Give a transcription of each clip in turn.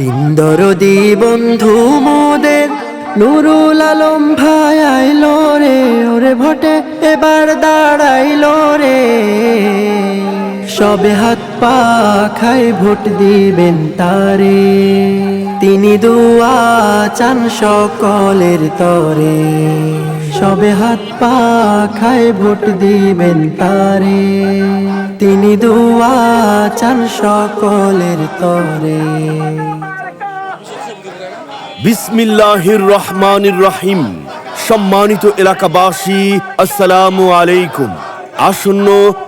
তিন দরদি বন্ধু মোদের, নুরুল আলম ভাই আইলো রে, ওরে ভোটে এবার দাঁড়াইলো রে। সবে হাত পা খাই ভোট দিবেন তারে, তিনি দুয়া চান সকলের তরে। সবে হাত পা খাই ভোট দিবেন তারে, তিনি দুয়া চান সকলের তরে। বিসমিল্লাহির রহমানির রহিম সম্মানিত এলাকাবাসী, আসসালামু আলাইকুম। আসন্ন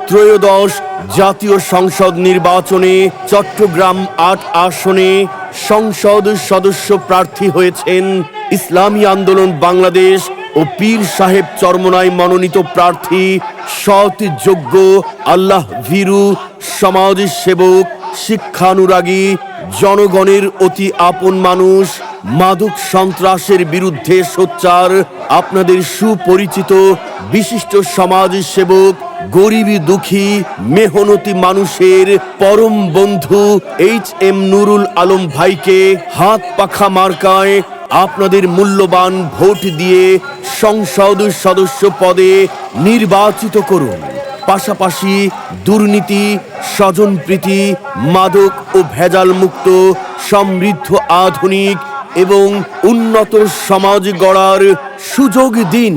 ত্রয়োদশ জাতীয় সংসদ নির্বাচনে চট্টগ্রাম আট আসনে সংসদ সদস্য প্রার্থী হয়েছেন ইসলামী আন্দোলন বাংলাদেশ ও পীর সাহেব চরমনাই মনোনীত প্রার্থী সৎ, যোগ্য, আল্লাহ ভীরু সমাজ সেবক শিক্ষানুরাগী, জনগণের অতি আপন মানুষ মাদক সন্ত্রাসের বিরুদ্ধে সোচ্চার আপনাদের সুপরিচিত বিশিষ্ট সমাজ সেবক গরিবী দুঃখী, মেহনতি মানুষের পরম বন্ধু এইচ এম নুরুল আলম ভাইকে হাত পাখা মার্কায় আপনাদের মূল্যবান ভোট দিয়ে সংসদ সদস্য পদে নির্বাচিত করুন। পাশাপাশি দুর্নীতি, স্বজনপ্রীতি, মাদক ও ভেজাল মুক্ত সমৃদ্ধ আধুনিক এবং উন্নত সমাজ গড়ার সুযোগ দিন।